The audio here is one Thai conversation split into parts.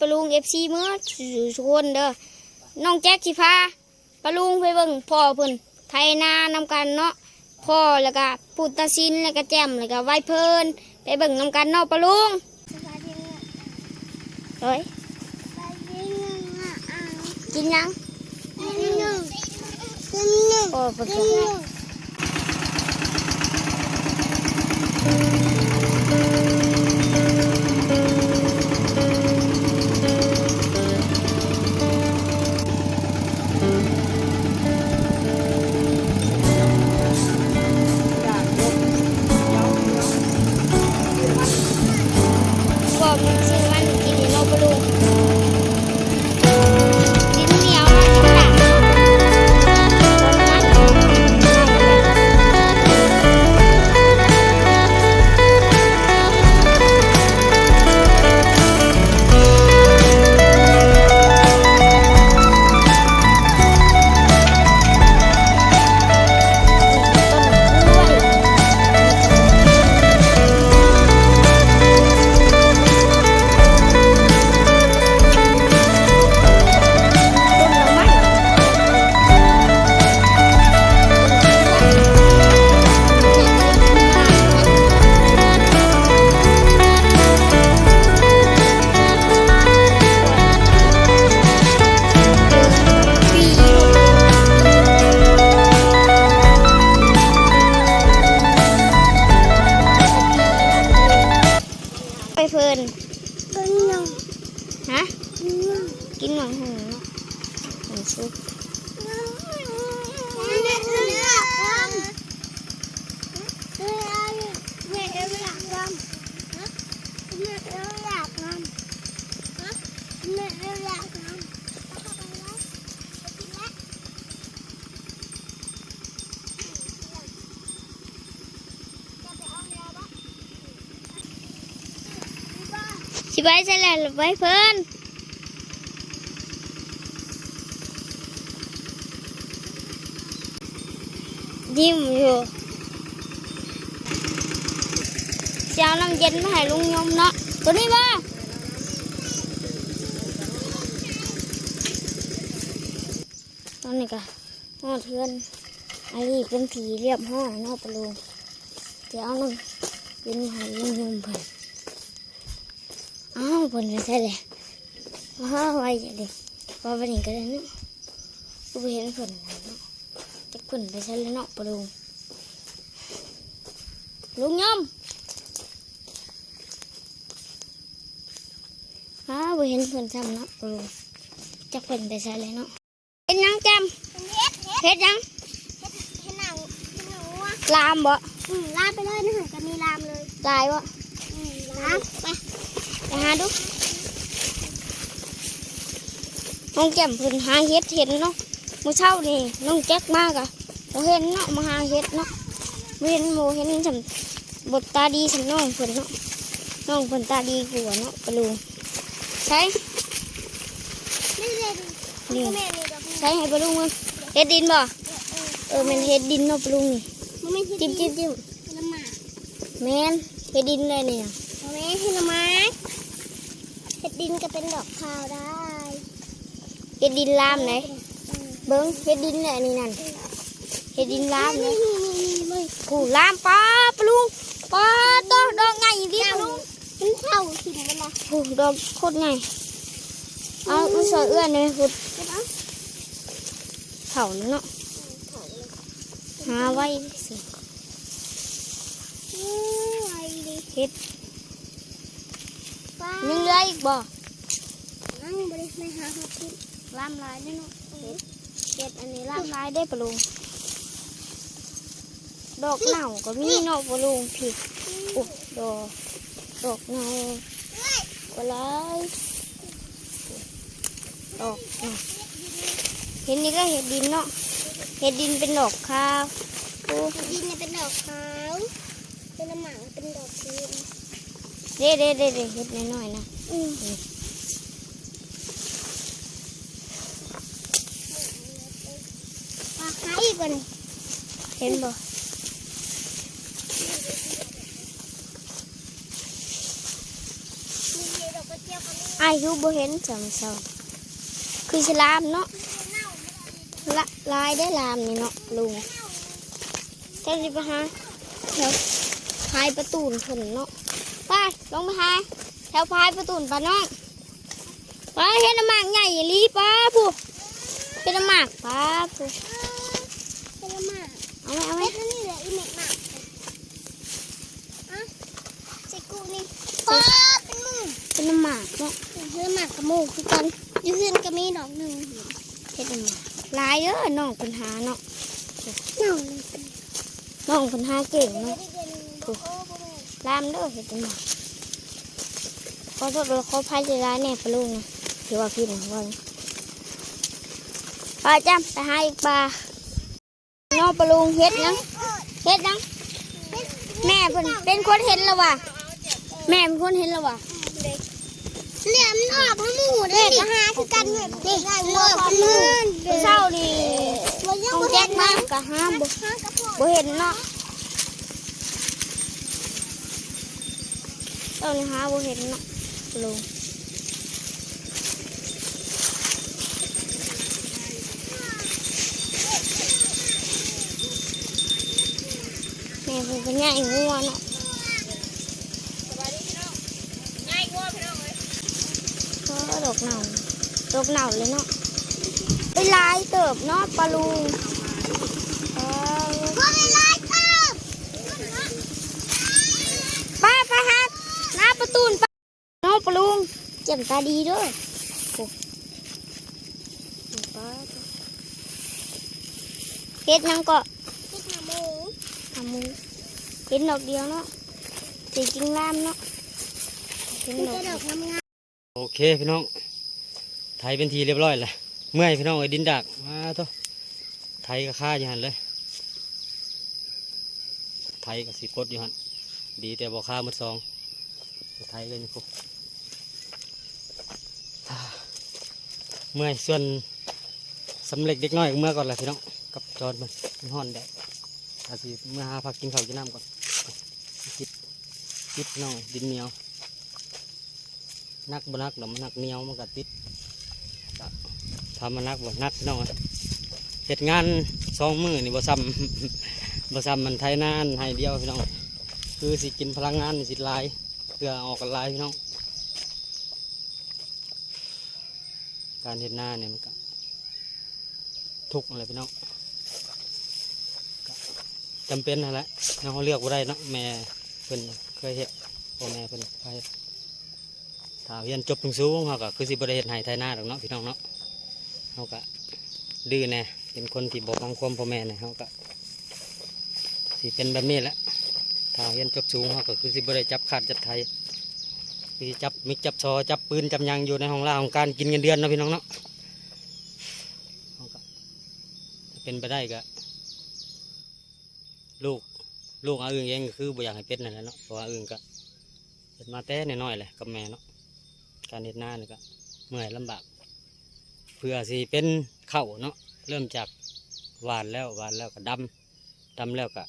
ปลาลุงเอฟซีเมื่อทุกคนเด้อน้องแจ็คสิพาปลาลุงไปเบิ่งพ่อเพิ่นไทยนานำกันเนาะพ่อแล้วก็ปูตาซินแล้วก็แจมแล้วก็ไว้เพิ่นไปเบิ่งนำกันเนาะปลาลุงเฮ้ยกินยังโอ้เพิ่น สิไปใช่แล้วหรือไปเพิ่อนยิ้มอยู่จะเอาน้ำเย็นมาให้ลุงยมเนาะตัวนี้มา อนนี้ก็ห่อเทือนอันนี้เป็นผีเรียบห้อนาะประลุงเดี๋ยวน้ำเย็นมาให้ลุงยมเพิ่นอ้าวเพิ่นไปใช่เลยว้าวไว้เลยว่าวันนี้ก็ได้เนาะกูไปเห็นเพิ่นแล้วเนาะจะเพิ่นไปใช่เลยนาะประลุงลุงยมอ้าวไปเห็นเพิ่นทำเนาะประลุงจะเพิ่นไปใช่เลยเนาะ เห็นยังแจมเห็ดยังลามบ่ลามไปเลยนะฮะจะมีลามเลยลายบ่ลามไปไปหาดูน้องแจ่มเพิ่นหาเห็ดเห็นเนาะเมื่อเช้านี่น้องแจ็คมากอะบ่เห็นเนาะมาหาเห็ดเนาะบ่เห็นโมเห็นสำบทตาดีสำน้องเพิ่นเนาะน้องเพิ่นตาดีกว่าเนาะปะลุงใช่นี่เลยนี่แม่นี่ดอก ใช่ให้ปะลุงมึงเห็ดดินบ่เออแมันเห็ดดินเนาะปะลุงนี่มันไม่ใช่จิ้มจิ้มจิ้มละหมาดแม่นเห็ดดินเลยเนี่ยมันไม่ใช่ละหมาดเห็ดดินก็เป็นดอกขาวได้เห็ดดินลามไหนเบิ้งเห็ดดินเลยนี่นั่นเห็ดดินลามเลยนี่นี่นี่เลยกูลามปลาปลุงปลาตัวดอกไงดิปลุงมันเท่าถิ่นมันละโอ้ดอกโคตรไงเอาอุสอยเอื้อนเลยพุด เห็นไหมเผาเนาะหาไว้สิไว้ดิเฮ็ดฟ้ายังเหลืออีกบ่นั่งบริไม่หาหากินลามลายได้เนาะเฮ็ดเฮ็ดอันนี้ลามลายได้ปลุงดอกเน่าก็มีเนาะปลุงผิดโอ้ดอกดอกเน่าก็หลายดอกเน่า เห็นนี่ก็เห็ดดินเนาะ เห็ดดินเป็นดอกขาวโอ้เห็ดดินเนี่ยเป็นดอกขาว เป็นละหมาดเป็นดอกเขียวเด้เด้เด้เด้เฮ็ดน้อยๆนะอืมปลาขาวอีกว่านี่เห็นบ่มีดอกกระเจียวกันนี่ไอ้อยูบ่เห็นจำเศร้าคือฉลามเนาะ ละลายได้ลามนี่เนาะลุงเจ้าสิไปหาแถวพายประตูนผนเนาะไปลงไปหาแถวพายประตูนปะน้องไปเห็นน้ำหมากใหญ่อย่าลีป้าผู้เห็นน้ำหมากป้าผู้เป็นละหมาดเอาไหมเอาไหมเม็ดนี่เหลืออีเม็ดหมากอะใส่กูนี่ป้าเป็นหมูเป็นน้ำหมากเนาะเพื่อหมากกับหมูคือกันอยืนก็มีดอกหนึ่งเห็นน้ำหมากห ลายเด้อน้องปัญหาเนาะหน่องน้องปัญหาเก่งเนาะโอ้โหลามเด้อเห็นน้ำหมากขอโทษเราขอพายใจร้ายแน่ปะลุงนะถือว่าพี่นะว่านะปลาจ้ำไปหาอีกปลาน้องปะลุงเฮ็ดยังเฮ็ดยังแม่เป็นเป็นคนเห็นแล้วว่ะแม่เป็นคนเห็นแล้วว่ะเหลี่ยมนอกทั้งหมูเด็กหาคือกันเลยนี่ไงวัวพันมือผู้เศร้านี่ วัวยังต้องบ่แจ็เห็คนมานะกะห้ามบ่หากระเพาะบ่เห็นเนาะตอนนี้หาบ่เห็นเนาะลุงแม่เพิ่นก็ย่ายงัวเนาะก็ดอกเหนาดอกเหนาเลยเนาะไปลายเติบเนาะปลาลุงเออ ก็ไม่ไล่ตาม ป้าไปฮะ หน้าประตูนป้าน้องปลุงเจ็บตาดีด้วยโอ้ป้าเฮ็ดนังก็ติดหาหมูทำมือเห็นดอกเดียวเนาะจริงจริงๆลามเนาะเห็นมันดอกจะดอกงามโอเคพี่น้องไทยเป็นทีเรียบร้อยเลยเมื่อยพี่น้องไอ้ดินดักมาโตัวไทยก็ฆ่าอยู่หันเลยไทยก็สิกดอยู่หันดีแต่บ่ฆ่าหมดซอง ไทยก็ยังครบเมื่อยส่วนสำเร็จเด็กน้อยเมื่อก่อนแหละพี่น้องกับจอนมันมันห่อนแดดอาจสิเมื่อหาผักกินข้าวกินน้ำก่อนจิบจิบน้องดินเหนียวนักบนักดี๋ยวมันนักเหนียวมันก็ติดทำมันนักบ่นักพี่น้องเหตุงานสองมือนี่บ่ซ้ำบ่ซ้ำมันไทยนานให้เดียวพี่น้องคือสิกินพลังงานสิหลาย พื่อออกกันลายพี่น้องการเห็ดหน้าเนี่ยมันก็ทุกอะไรพี่น้องจำเป็นนั่นแหละน้องเราเลือกบ่ได้เนาะแม่เพิ่นเคยเห็ดพ่อแม่เพิ่นพาเฮ็ดถ้าเรียนจบสูงเขาก็คือสิบริเฮ็ดให้ไทยนาดอกเนาะพี่น้องเนาะเขาก็ดื้อแน่เป็นคนที่บอกฟังความพ่อแม่เนี่ยเขาก็สิเป็นแบบนี้แหละ ถ้าเรียนจบสูงเขาก็คือสิบริจับขาดจับไทยคือจับมิกจับซอจับปืนจับยังอยู่ในห้องล่าของการกินเงินเดือนนะพี่น้องเนาะเป็นไปได้ก็ลูกลูกอาอึ่งเองคือบ่อยากให้เป็นนั่นแหละเนาะเพราะว่าอาอึ่งก็เป็นมาแต่น้อยๆเลยกับแม่เนาะการเฮ็ดนานี่ก็เมื่อยลำบากเพื่อสิเป็นเข้าเนาะเริ่มจากหวานแล้วหวานแล้วก็ดำดำแล้วก็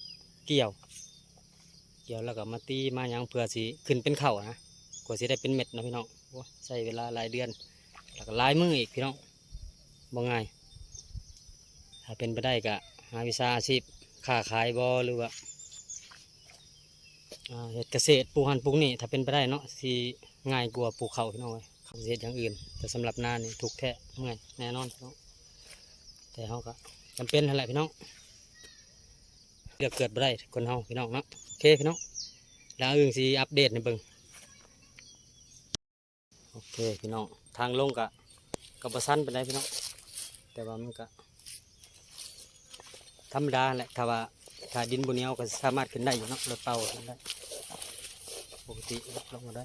เกี่ยว เกี่ยวแล้วก็มาตีมาหยังเพื่อสิขึ้นเป็นเข้านะกว่าสิได้เป็นเม็ดนะพี่น้องใช้เวลาหลายเดือน แล้วก็ลายมืออีกพี่น้องบ่ง่ายถ้าเป็นไปได้ก็หาวิชาอาชีพค้าขายบ่หรือว่าอ่าเฮ็ดเกษตรปลูกหันปลูกนี่ถ้าเป็นไปได้เนาะสิง่ายกว่าปลูกเขาพี่น้องเขาเฮ็ดอย่างอื่น แต่สำหรับนานี่ถูกแท้เมื่อยแน่นอนพี่น้องแต่เขาก็จำเป็นนั่นแหละพี่น้องเลือกเกิดบ่ได้คนเฮาพี่น้องเนาะ โอเคพี่น้องแล้วอื่นสิอัปเดตในเบิงโอเคพี่น้องทางลงกะกับบสั้นไปได้พี่น้องแต่ว่ามันก็ธรรมดาแหละถ้าว่าถ้าดินบนเนี้ยก็สามารถขึ้นได้อยู่เนาะรถเป่าขึ้นได้ปกติลงมาได้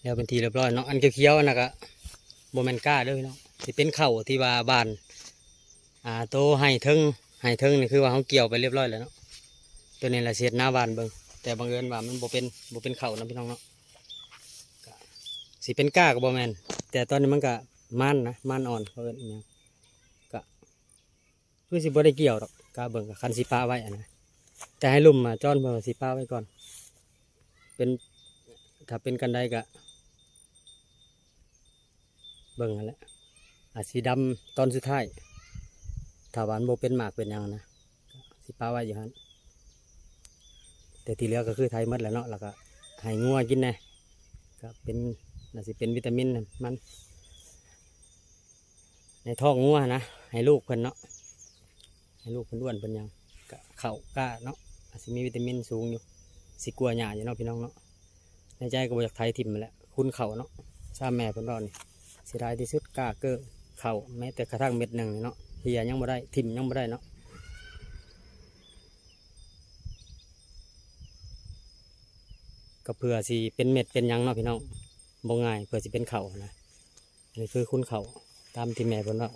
แล้วเป็นทีเรียบร้อยเนาะอันเขียวๆนะก็โมเมนก้าด้วยเนาะที่เป็นเข่าที่ว่าบานอ่าโตให้เทิง ให้เทิงนี่คือว่าเขาเกี่ยวไปเรียบร้อยแล้วเนาะตัวนี้แหละเสียดหน้าบานเบิงแต่บางเอิญว่ามันโบเป็นโบเป็นเข่านะพี่น้องเนาะสิเป็นก้ากับโบแมนแต่ตอนนี้มันก็มันนะมันอ่อนเขาเอิญอหยังก็คือสิบ่ได้เกี่ยวหรอกกาเบิงกับคันสีป้าไว้อะนะแต่ให้ลุ่มมาจ้อนเพื่อสีป้าไว้ก่อน เป็นถ้าเป็นกันไดก็เบิ่งนั่นแหละอาสีดำตอนสุดท้าย ถาหวานโบเป็นหมากเป็นยังนะสิป้าไว้อยู่ฮันแต่ที่เหลือก็คือไทยมดแล้วเนาะแล้วก็ให้งัวกินแน่ก็เป็นน่าสิเป็นวิตามินมัน ในท้องงัวนะให้ลูกเพิ่นเนาะให้ลูกเพิ่นอ้วนเพิ่นยังก็เข่ากล้าเนาะอาจสิมีวิตามินสูงอยู่สิกลัวหยาอยู่เนาะพี่น้องเนาะในใจก็บอยากไทยทิมมาแหล้วคุณเข่าเนาะชาแม่เพิ่นรอนี่เสียดายที่สุดกล้าเกอเข่าแม้แต่กระทั่งเม็ดหนึ่งเนาะ เฮียยังบ่ได้ทิมยังบ่ได้เนาะก็เพื่อสิเป็นเม็ดเป็นยังเนาะพี่น้องบ่ง่ายเพื่อสิเป็นเข่านะนี่คือคุณเข่าตามที่แม่เพิ่นว่า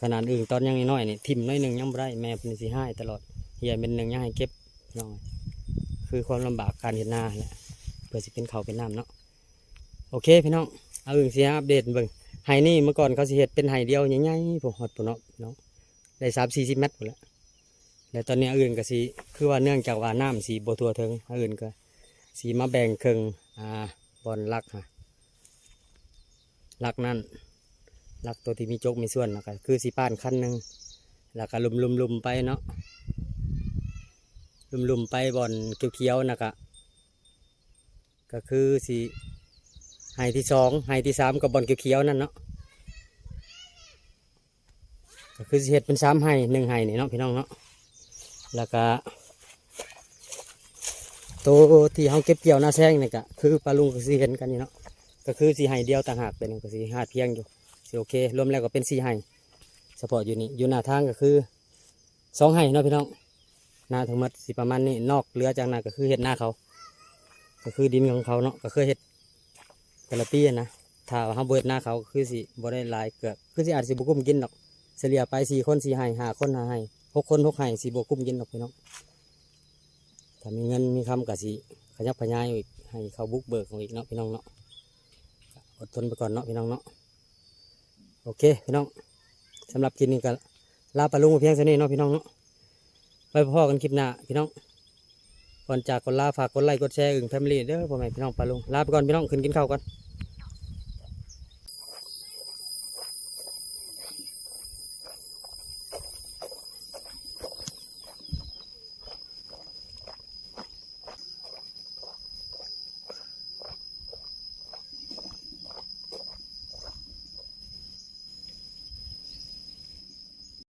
ขนาดอื่นตอนยังน้อยนี่ทิมน้อยหนึ่งยังบ่ได้แม่เพิ่นสิให้ตลอดเฮียเป็นหนึ่งยังให้เก็บน้องคือความลำบากการเห็นหน้าแหละเพื่อสิเป็นเข่าเป็นน้ำเนาะโอเคพี่น้องเอาอื่นสิอัปเดตเบิ่ง ไห้นี่เมื่อก่อนเขาสิเฮ็ดเป็นไห้เดียวใหญ่ๆผมฮอดปุ่นเนาะพี่น้องได้สามสี่สิบเมตรหมดแล้วแล้วตอนนี้อื่นก็สิคือว่าเนื่องจากว่าน้ำสีบ่ทั่วถึงอื่นก็สีมาแบ่งครึ่งอ่าบอลลักฮะลักนั่นลักตัวที่มีจกมีส่วนนะก็คือสีป้านขั้นหนึ่งแล้วก็ลุมลุมลุมไปเนาะลุมลุมไปบอนเขียวๆนะก็ก็คือสี ไห้ที่สองไห้ที่สามกับบอนเขียวๆนั่นเนาะก็คือเห็ดเป็นสามไห้หนึ่งไห้นี่เนาะพี่น้องเนาะแล้วก็ตัวที่เขาเก็บเกี่ยวหน้าแซงนี่ก็คือปลาลุงก็สีเห็นกันนี่เนาะก็คือสีไห้เดียวต่างหากเป็นก็สีหาดเพียงอยู่สิโอเครวมแล้วก็เป็นสี่ไห่เฉพาะอยู่นี่อยู่หน้าทางก็คือสองไห่เนาะพี่น้องหน้าทั้งหมดสิประมาณนี้นอกเหลือจากนั้นก็คือเห็ดหน้าเขา ก็คือดินของเขาเนาะก็คือเห็ด แต่ละปีอะนะถ้าเขาเบิดหน้าเขาคือสิบ่ได้หลายเกือบคือสิอาจสิบกุ้มกินดอกเฉลี่ยไปสี่คนสี่ไห่ห้าคนห้าไห่หกคนหกไห่สิบกุ้มกินดอกพี่น้องถ้ามีเงินมีคำก็สิขยับขยายอีกให้เขาบุกเบิกของอีกเนาะพี่น้องเนาะอดทนไปก่อนเนาะพี่น้องเนาะโอเคพี่น้องสำหรับคลิปนี้ก็ลาปลาลุงเพียงเท่านี้เนาะพี่น้องเนาะไว้พอกันคลิปหน้าพี่น้อง ก่อนจากกดลาฝากกดไลค์กดแชร์อึ่งแฟมิลี่เด้อพ่อแม่พี่น้องปลาลุงลาไปก่อนพี่น้องขึ้นกินข้าวก่อน